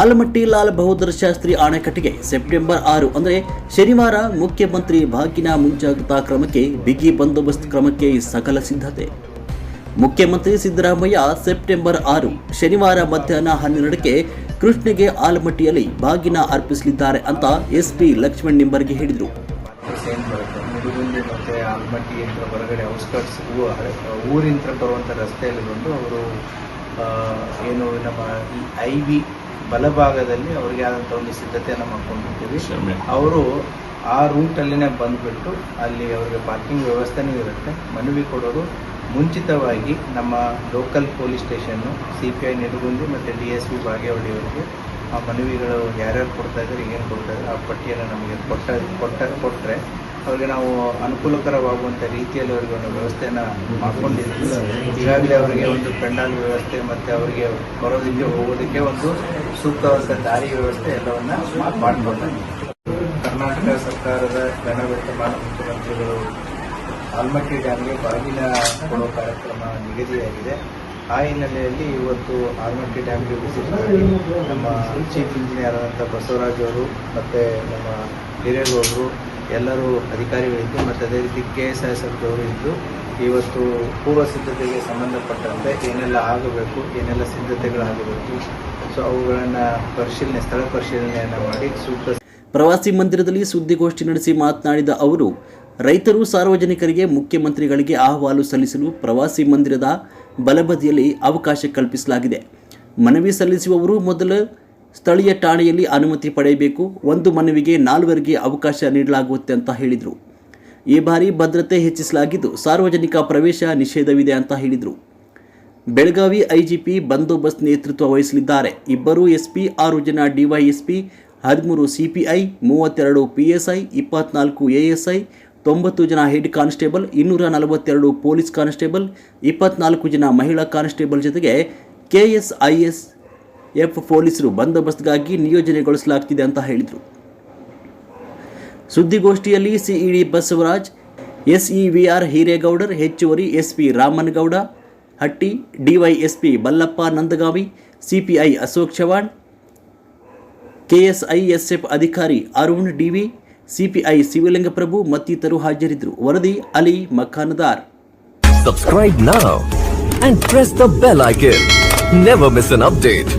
ಆಲಮಟ್ಟಿ ಲಾಲ್ ಬಹದ್ದೂರ್ ಶಾಸ್ತ್ರಿ ಅಣೆಕಟ್ಟಿಗೆ ಸೆಪ್ಟೆಂಬರ್ ಆರು, ಅಂದರೆ ಶನಿವಾರ ಮುಖ್ಯಮಂತ್ರಿ ಭಾಗಿನ ಮುಂಜಾಗ್ರತಾ ಕ್ರಮಕ್ಕೆ ಬಿಗಿ ಬಂದೋಬಸ್ತ್ ಕ್ರಮಕ್ಕೆ ಸಕಲ ಸಿದ್ಧತೆ. ಮುಖ್ಯಮಂತ್ರಿ ಸಿದ್ದರಾಮಯ್ಯ ಸೆಪ್ಟೆಂಬರ್ ಆರು, ಶನಿವಾರ ಮಧ್ಯಾಹ್ನ ಹನ್ನೆರಡಕ್ಕೆ ಕೃಷ್ಣಗೆ ಆಲಮಟ್ಟಿಯಲ್ಲಿ ಬಾಗಿನ ಅರ್ಪಿಸಲಿದ್ದಾರೆ ಅಂತ ಎಸ್ಪಿ ಲಕ್ಷ್ಮಣ್ ನಿಂಬರ್ಗೆ ಹೇಳಿದರು. ಹೊರಗಡೆ ಊರಿಂದ ಬರುವಂಥ ರಸ್ತೆಯಲ್ಲಿ ಬಂದು ಅವರು ಏನು ನಮ್ಮ ಈ ಐ ಬಿ ಬಲಭಾಗದಲ್ಲಿ ಅವರಿಗೆ ಆದಂಥ ಒಂದು ಸಿದ್ಧತೆಯನ್ನು ಮಾಡ್ಕೊಂಡಿರ್ತೀವಿ. ಅವರು ಆ ರೂಟಲ್ಲಿನೇ ಬಂದುಬಿಟ್ಟು ಅಲ್ಲಿ ಅವರಿಗೆ ಪಾರ್ಕಿಂಗ್ ವ್ಯವಸ್ಥೆನೂ ಇರುತ್ತೆ. ಮನವಿ ಕೊಡೋರು ಮುಂಚಿತವಾಗಿ ನಮ್ಮ local police station C P I Nidagundi ಮತ್ತು ಡಿ ಎಸ್ ಪಿ ಬಾಗೇವಾಡಿ ಅವರಿಗೆ ಆ ಮನವಿಗಳು ಯಾರ್ಯಾರು ಕೊಡ್ತಾ ಇದ್ದಾರೆ ಏನು ಕೊಡ್ತಾ ಇದ್ದಾರೆ ಆ ಪಟ್ಟಿಯನ್ನು ನಮಗೆ ಕೊಟ್ಟ ಕೊಟ್ಟ ಕೊಟ್ಟರೆ ಅವ್ರಿಗೆ ನಾವು ಅನುಕೂಲಕರವಾಗುವಂಥ ರೀತಿಯಲ್ಲಿ ಅವರಿಗೆ ಒಂದು ವ್ಯವಸ್ಥೆಯನ್ನು ಮಾಡ್ಕೊಂಡಿದ್ದೀವಿ ಈಗಾಗಲೇ ಅವರಿಗೆ ಒಂದು ಪೆಂಡಾಲ್ ವ್ಯವಸ್ಥೆ ಮತ್ತು ಅವರಿಗೆ ಬರೋದಕ್ಕೆ ಹೋಗೋದಕ್ಕೆ ಒಂದು ಸೂಕ್ತವಾದ ದಾರಿ ವ್ಯವಸ್ಥೆ ಎಲ್ಲವನ್ನ ಮಾಡಿಕೊಂಡಿದ್ದೀವಿ ಕರ್ನಾಟಕ ಸರ್ಕಾರದ ಗಣವೆಟ್ಟಮಾನ ಮುಖ್ಯಮಂತ್ರಿಗಳು ಆಲ್ಮಟ್ಟಿ ಡ್ಯಾಮ್ಗೆ ಬಾಗಿನ ಕೊಡುವ ಕಾರ್ಯಕ್ರಮ ನಿಗದಿಯಾಗಿದೆ. ಆ ಹಿನ್ನೆಲೆಯಲ್ಲಿ ಇವತ್ತು ಆಲ್ಮಟ್ಟಿ ಡ್ಯಾಮ್ಗೆ ವಿಸಿಟ್ ಮಾಡಿ ನಮ್ಮ ಚೀಫ್ ಇಂಜಿನಿಯರ್ ಆದಂಥ ಬಸವರಾಜ್ ಅವರು ಮತ್ತು ನಮ್ಮ ಹಿರೇಗೌಡರು ಎಲ್ಲರೂ ಅಧಿಕಾರಿಗಳಿದ್ದು ಮತ್ತು ಅದೇ ರೀತಿ ಕೆ ಎಸ್ ಎಸ್ ಅವರು ಇದ್ದು ಇವತ್ತು ಪೂರ್ವ ಸಿದ್ಧತೆಗೆ ಸಂಬಂಧಪಟ್ಟಂತೆ ಏನೆಲ್ಲ ಆಗಬೇಕು, ಏನೆಲ್ಲ ಸಿದ್ಧತೆಗಳಾಗಬೇಕು ಸ್ಥಳ ಪರಿಶೀಲನೆಯನ್ನು ಮಾಡಿ ಪ್ರವಾಸಿ ಮಂದಿರದಲ್ಲಿ ಸುದ್ದಿಗೋಷ್ಠಿ ನಡೆಸಿ ಮಾತನಾಡಿದ ಅವರು, ರೈತರು ಸಾರ್ವಜನಿಕರಿಗೆ ಮುಖ್ಯಮಂತ್ರಿಗಳಿಗೆ ಅಹವಾಲು ಸಲ್ಲಿಸಲು ಪ್ರವಾಸಿ ಮಂದಿರದ ಬಲಬದಿಯಲ್ಲಿ ಅವಕಾಶ ಕಲ್ಪಿಸಲಾಗಿದೆ. ಮನವಿ ಸಲ್ಲಿಸುವವರು ಮೊದಲು ಸ್ಥಳೀಯ ಠಾಣೆಯಲ್ಲಿ ಅನುಮತಿ ಪಡೆಯಬೇಕು, ಒಂದು ಮನವಿಗೆ ನಾಲ್ವರಿಗೆ ಅವಕಾಶ ನೀಡಲಾಗುತ್ತೆ ಅಂತ ಹೇಳಿದರು. ಈ ಬಾರಿ ಭದ್ರತೆ ಹೆಚ್ಚಿಸಲಾಗಿದ್ದು ಸಾರ್ವಜನಿಕ ಪ್ರವೇಶ ನಿಷೇಧವಿದೆ ಅಂತ ಹೇಳಿದರು. ಬೆಳಗಾವಿ ಐಜಿಪಿ ಬಂದೋಬಸ್ತ್ ನೇತೃತ್ವ ವಹಿಸಲಿದ್ದಾರೆ. ಇಬ್ಬರು ಎಸ್ಪಿ, ಆರು ಜನ ಡಿವೈಎಸ್ಪಿ, ಹದಿಮೂರು ಸಿಪಿಐ, ಮೂವತ್ತೆರಡು ಪಿಎಸ್ಐ, ಇಪ್ಪತ್ನಾಲ್ಕು ಎಎಸ್ಐ, ತೊಂಬತ್ತು ಜನ ಹೆಡ್ ಕಾನ್ಸ್ಟೇಬಲ್, ಇನ್ನೂರ ನಲವತ್ತೆರಡು ಪೊಲೀಸ್ ಕಾನ್ಸ್ಟೇಬಲ್, ಇಪ್ಪತ್ನಾಲ್ಕು ಜನ ಮಹಿಳಾ ಕಾನ್ಸ್ಟೇಬಲ್ ಜೊತೆಗೆ ಕೆಎಸ್ಐಎಸ್ ಎಫ್ ಪೊಲೀಸರು ಬಂದೋಬಸ್ತ್ಗಾಗಿ ನಿಯೋಜನೆಗೊಳಿಸಲಾಗ್ತಿದೆ ಅಂತ ಹೇಳಿದರು. ಸುದ್ದಿಗೋಷ್ಠಿಯಲ್ಲಿ ಸಿಇಡಿ ಬಸವರಾಜ್, ಎಸ್ಇವಿಆರ್ ಹಿರೇಗೌಡರ್, ಹೆಚ್ಚುವರಿ SP Ramanagouda Hatti, DYSP Ballappa Nandagavi, CPI Ashok Chavan KSISF ಅಧಿಕಾರಿ ಅರುಣ್ ಡಿವಿ, ಸಿಪಿಐ ಶಿವಲಿಂಗಪ್ರಭು ಮತ್ತಿತರರು ಹಾಜರಿದ್ದರು ವರದಿ Ali ಮಖಾನದಾರ್ Subscribe now and press the bell icon. Never miss an update.